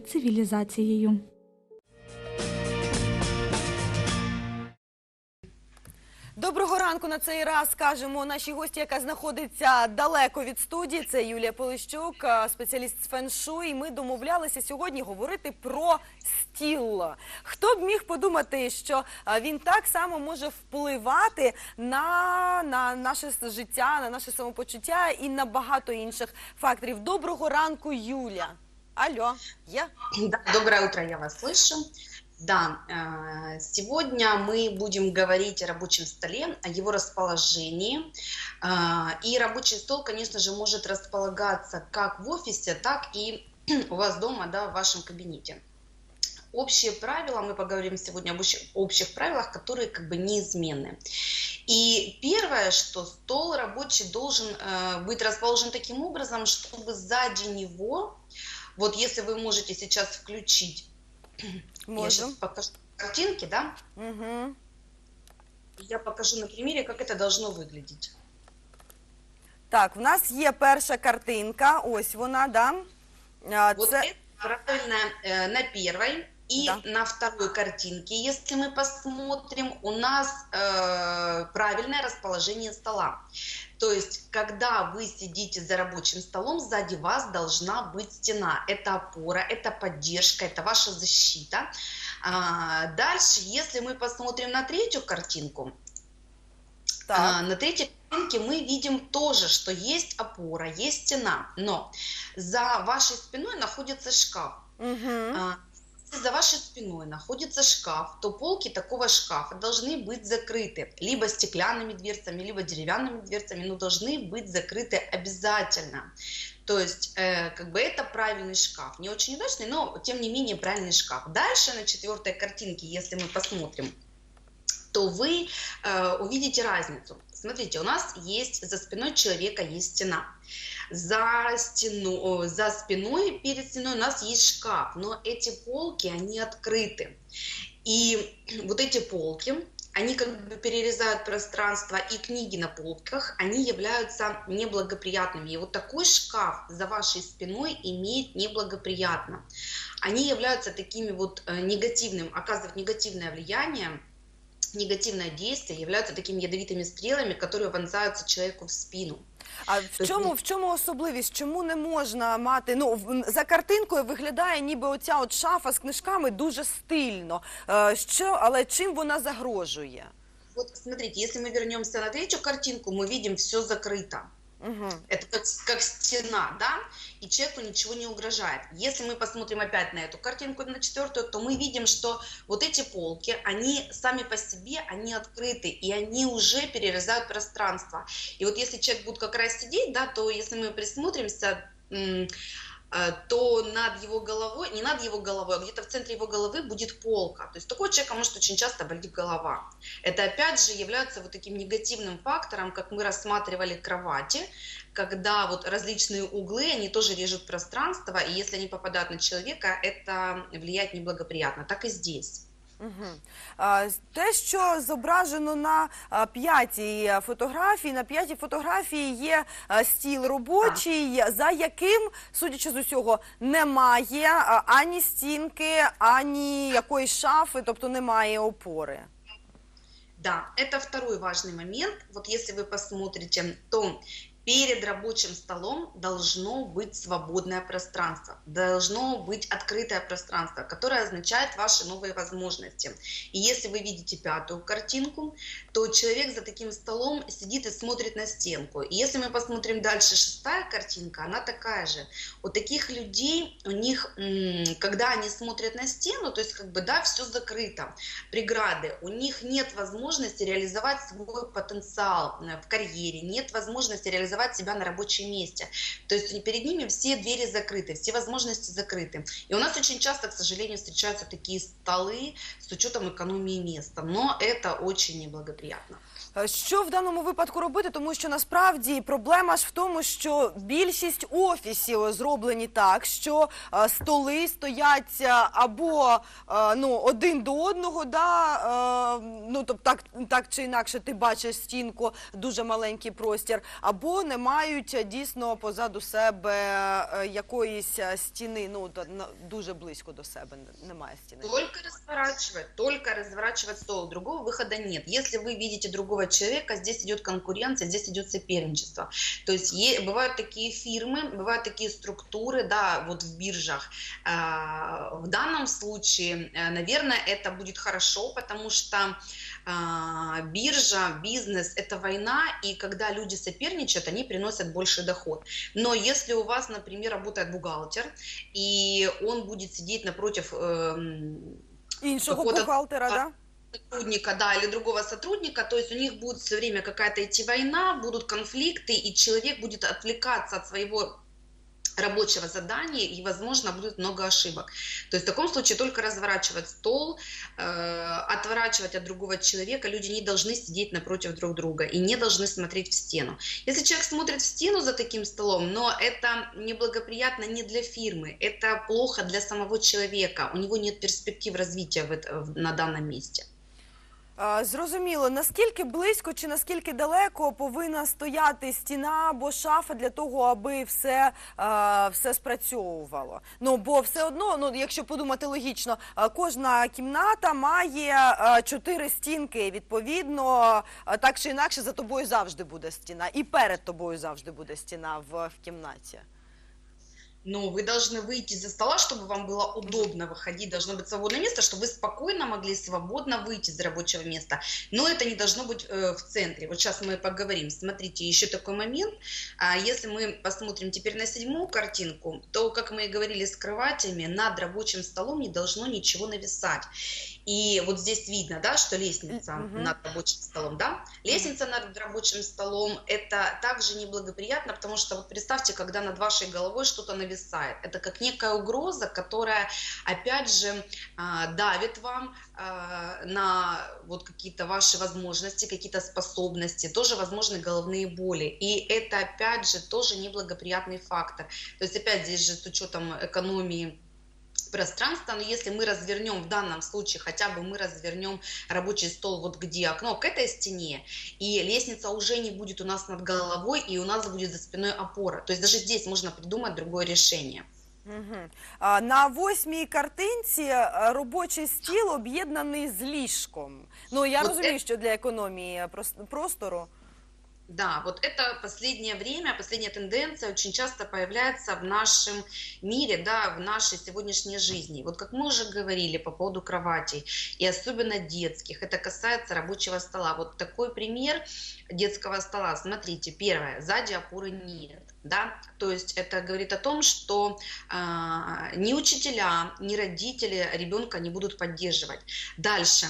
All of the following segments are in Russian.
цивілізацією. Доброго ранку на цей раз скажемо нашій гості, яка знаходиться далеко від студії. Це Юлія Полищук, е, спеціаліст з феншуй. Ми домовлялися сьогодні говорити про стіл. Хто б міг подумати, що е, він так само може впливати на, на наше життя, на наше самопочуття і на багато інших факторів. Доброго ранку, Юля. Алло, я Да, доброе утро, я вас слышу. Да, э, сегодня мы будем говорить о рабочем столе, о его расположении. Э, И рабочий стол, конечно же, может располагаться как в офисе, так и у вас дома, да, в вашем кабинете. Общие правила, мы поговорим сегодня об общих, правилах, которые как бы неизменны. И первое, что стол рабочий должен э, быть расположен таким образом, чтобы сзади него, вот если вы можете сейчас включить я сейчас покажу картинки, да? Угу. Я покажу на примере, как это должно выглядеть. Так, в нас є перша картинка. Ось вона, да? А, Вот Це это правильно э, на первой и Да. на второй картинке. Если мы посмотрим, у нас э, правильное расположение стола. То есть, когда вы сидите за рабочим столом, сзади вас должна быть стена. Это опора, это поддержка, это ваша защита. А, дальше, если мы посмотрим на третью картинку, так. А, На третьей картинке мы видим тоже, что есть опора, есть стена, но за вашей спиной находится шкаф. Угу. А, Если за вашей спиной находится шкаф, то полки такого шкафа должны быть закрыты либо стеклянными дверцами, либо деревянными дверцами, но должны быть закрыты обязательно. То есть, э, как бы это правильный шкаф. Не очень удачный, но тем не менее правильный шкаф. Дальше на четвертой картинке, если мы посмотрим, то вы э, увидите разницу. Смотрите, у нас есть за спиной человека есть стена. За, стену, за спиной, перед стеной у нас есть шкаф, но эти полки, они открыты. И вот эти полки, они как бы перерезают пространство, и книги на полках, они являются неблагоприятными. И вот такой шкаф за вашей спиной имеет неблагоприятно. Они являются такими вот э, негативным, оказывают негативное влияние негативное действие являются такими ядовитыми стрелами, которые вонзаются человеку в спину. А в чому, в чому особливість? Чому не можна мати? Ну в- за картинкою виглядає, ніби оця от шафа з книжками дуже стильно. Е, Що, але чим вона загрожує? Вот смотрите, если мы вернемся на третью картинку, мы видим все закрыто. Угу. Это как, как стена, да, и человеку ничего не угрожает. Если мы посмотрим опять на эту картинку, на четвертую, то мы видим, что вот эти полки, они сами по себе, они открыты, и они уже перерезают пространство. И вот если человек будет как раз сидеть, да, то если мы присмотримся, то над его головой, не над его головой, а где-то в центре его головы будет полка. То есть такого человека может очень часто болеть голова. Это опять же является вот таким негативным фактором, как мы рассматривали кровати, когда вот различные углы, они тоже режут пространство, и если они попадают на человека, это влияет неблагоприятно. Так и здесь. Угу. А, те, що зображено на а, п'ятій е, фотографії, на п'ятій фотографії є а, стіл робочий, за яким, судячи з усього, немає а, ані стінки, ані якоїсь шафи, тобто немає опори. Да, это второй важный момент. Вот если вы посмотрите, то перед рабочим столом должно быть свободное пространство, должно быть открытое пространство, которое означает ваши новые возможности. И если вы видите пятую картинку, то человек за таким столом сидит и смотрит на стенку. И если мы посмотрим дальше, шестая картинка, она такая же. У таких людей, у них, когда они смотрят на стену, то есть как бы, да, все закрыто, преграды, у них нет возможности реализовать свой потенциал э, в карьере, нет возможности реализовать себя на рабочем месте. То есть перед ними все двери закрыты, все возможности закрыты. И у нас очень часто, к сожалению, встречаются такие столы с учетом экономии места, но это очень неблагоприятно. Е, Що в даному випадку робити? Тому що насправді проблема ж в тому, що більшість офісів зроблені так, що е, столи стоять е, або е, ну один до одного, да е, ну тобто так, так чи інакше, ти бачиш стінку, дуже маленький простір, або не мають е, дійсно позаду себе е, якоїсь е, стіни. Ну до- на- дуже близько до себе не- немає стіни. Только разворачивать, только разворачивать стол. Другого выхода нет. Если вы видите другого человека, здесь идет конкуренция, здесь идет соперничество. То есть е- бывают такие фирмы, бывают такие структуры, да, вот в биржах. А, в данном случае, э, наверное, это будет хорошо, потому что а, биржа, бизнес – это война, и когда люди соперничают, они приносят больший доход. Но если у вас, например, работает бухгалтер, и он будет сидеть напротив эм, Іншого Какого-то- бухгалтера, да? сотрудника, да, или другого сотрудника, то есть у них будет все время какая-то идти война, будут конфликты, и человек будет отвлекаться от своего рабочего задания, и, возможно, будет много ошибок. То есть в таком случае только разворачивать стол, э, отворачивать от другого человека, люди не должны сидеть напротив друг друга и не должны смотреть в стену. Если человек смотрит в стену за таким столом, но это неблагоприятно не для фирмы, это плохо для самого человека, у него нет перспектив развития в в- на данном месте. Зрозуміло, наскільки близько чи наскільки далеко повинна стояти стіна або шафа для того, аби все, все спрацьовувало? Ну бо все одно, ну якщо подумати логічно, кожна кімната має чотири стінки. Відповідно, так чи інакше за тобою завжди буде стіна, і перед тобою завжди буде стіна в, в кімнаті. Но вы должны выйти за стола, чтобы вам было удобно выходить, должно быть свободное место, чтобы вы спокойно могли свободно выйти из рабочего места. Но это не должно быть э, в центре. Вот сейчас мы поговорим. Смотрите, еще такой момент. А, если мы посмотрим теперь на седьмую картинку, то, как мы и говорили с кроватями, над рабочим столом не должно ничего нависать. И вот здесь видно, да, что лестница Мгм. над рабочим столом, да? Лестница над рабочим столом – это также неблагоприятно, потому что вот представьте, когда над вашей головой что-то нависает. Это как некая угроза, которая, опять же, а, давит вам а, на вот какие-то ваши возможности, какие-то способности, тоже возможны головные боли. И это, опять же, тоже неблагоприятный фактор. То есть, опять здесь же с учетом экономии пространства, но если мы развернем в данном случае, хотя бы мы развернем рабочий стол вот где окно, к этой стене, и лестница уже не будет у нас над головой, и у нас будет за спиной опора. То есть даже здесь можно придумать другое решение. Угу. А, на восьмій картинці е, робочий стіл об'єднаний з ліжком. Ну я От розумію, що для економії прос- простору. Да, вот это последнее время, последняя тенденция очень часто появляется в нашем мире, да, в нашей сегодняшней жизни. Вот как мы уже говорили по поводу кроватей, и особенно детских, это касается рабочего стола. Вот такой пример детского стола. Смотрите, первое, сзади опоры нет. Да? То есть это говорит о том, что а, ни учителя, ни родители ребенка не будут поддерживать. Дальше.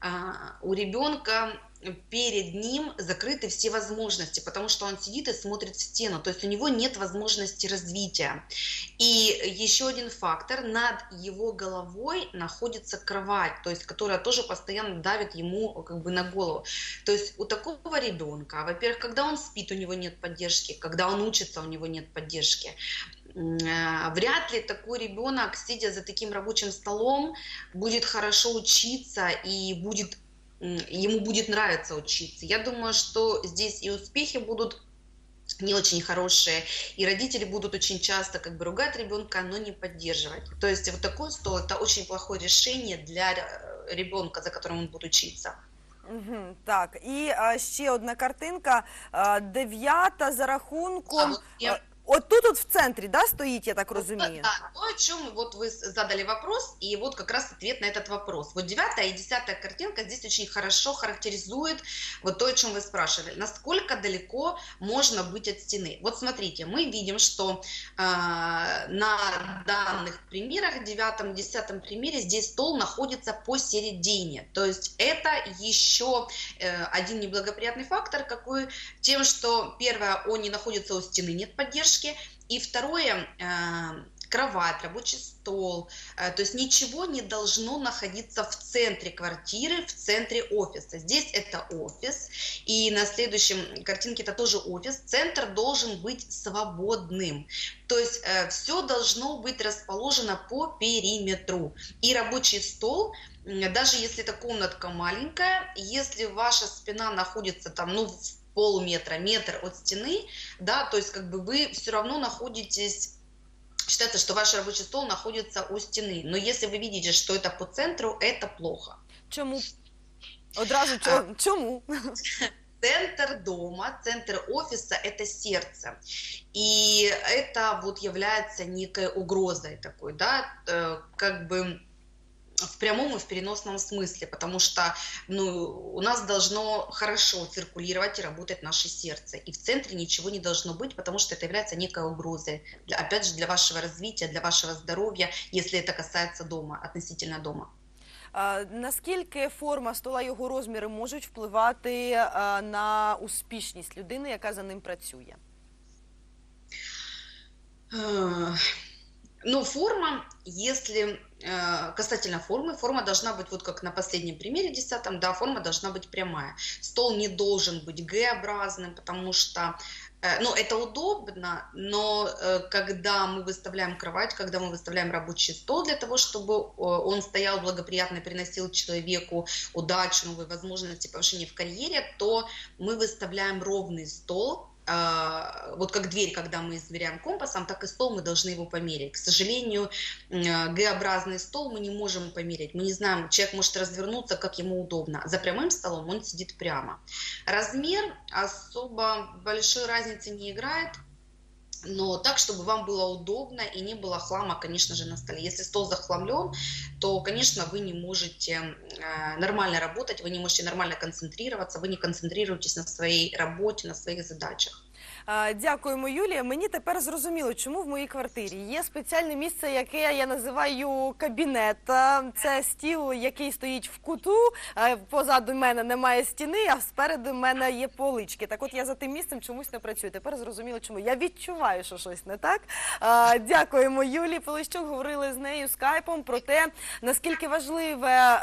А, у ребенка перед ним закрыты все возможности, потому что он сидит и смотрит в стену, то есть у него нет возможности развития. И еще один фактор, над его головой находится кровать, то есть которая тоже постоянно давит ему как бы на голову. То есть у такого ребенка, во-первых, когда он спит, у него нет поддержки, когда он учится, у него нет поддержки. Э, Вряд ли такой ребенок, сидя за таким рабочим столом, будет хорошо учиться и будет ему будет нравиться учиться. Я думаю, что здесь и успехи будут не очень хорошие, и родители будут очень часто как бы ругать ребенка, но не поддерживать. То есть вот такой стол это очень плохое решение для э, ребенка, за которым он будет учиться. Угу, так, і а, ще одна картинка, а, дев'ята за А рахунком. вот я- а, От тут от в центрі, да, стоїть, я так Вот, розумію. Да, то, о чем вот вы с- задали вопрос, и вот как раз ответ на этот вопрос. Вот девятая и десятая картинка здесь очень хорошо характеризует вот то, о чем вы спрашивали. Насколько далеко можно быть от стены. Вот смотрите, мы видим, что а, на данных примерах, девятом, десятом примере, здесь стол находится посередине. То есть это еще э, один неблагоприятный фактор, какой тем, что первое, он не находится у стены, нет поддержки, и второе, э, кровать, рабочий стол. Э, То есть ничего не должно находиться в центре квартиры, в центре офиса. Здесь это офис, и на следующем картинке это тоже офис. Центр должен быть свободным. То есть все должно быть расположено по периметру. И рабочий стол, даже если эта комнатка маленькая, если ваша спина находится там, ну, в полметра, метр от стены, да, то есть как бы вы все равно находитесь Считается, что ваш рабочий стол находится у стены. Но если вы видите, что это по центру, это плохо. Чому? Одразу чо- чому? Центр дома, центр офиса – это сердце. И это вот является некой угрозой такой, да, э, как бы в прямом и в переносном смысле, потому что ну, у нас должно хорошо циркулировать и работать наше сердце. И в центре ничего не должно быть, потому что это является некой угрозой, для, опять же, для вашего развития, для вашего здоровья, если это касается дома, относительно дома. А, Наскільки форма стола, його розміри можуть впливати а, на успішність людини, яка за ним працює? Ну, форма, если э, касательно формы, форма должна быть, вот как на последнем примере десятом, да, форма должна быть прямая. Стол не должен быть Г-образным, потому что, э, ну, это удобно, но э, когда мы выставляем кровать, когда мы выставляем рабочий стол для того, чтобы он стоял благоприятно, приносил человеку удачу, новые возможности повышения в карьере, то мы выставляем ровный стол, вот как дверь, когда мы измеряем компасом, так и стол мы должны его померить. К сожалению, м, Г-образный стол мы не можем померить. Мы не знаем, человек может развернуться, как ему удобно. За прямым столом он сидит прямо. Размер особо большой разницы не играет. Но так, чтобы вам было удобно и не было хлама, конечно же, на столе. Если стол захламлен, то, конечно, вы не можете э, нормально работать, вы не можете нормально концентрироваться, вы не концентрируетесь на своей работе, на своих задачах. Дякуємо, Юлія. Мені тепер зрозуміло, чому в моїй квартирі є спеціальне місце, яке я називаю кабінет. Це стіл, який стоїть в куту. Позаду мене немає стіни, а спереду мене є полички. Так от я за тим місцем чомусь не працюю. Тепер зрозуміло, чому. Я відчуваю, що щось не так. Дякуємо, Юлії Полищук. Говорили з нею скайпом про те, наскільки важливе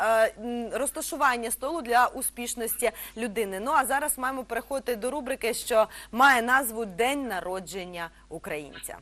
розташування столу для успішності людини. Ну а зараз маємо переходити до рубрики, що має назву День народження українця.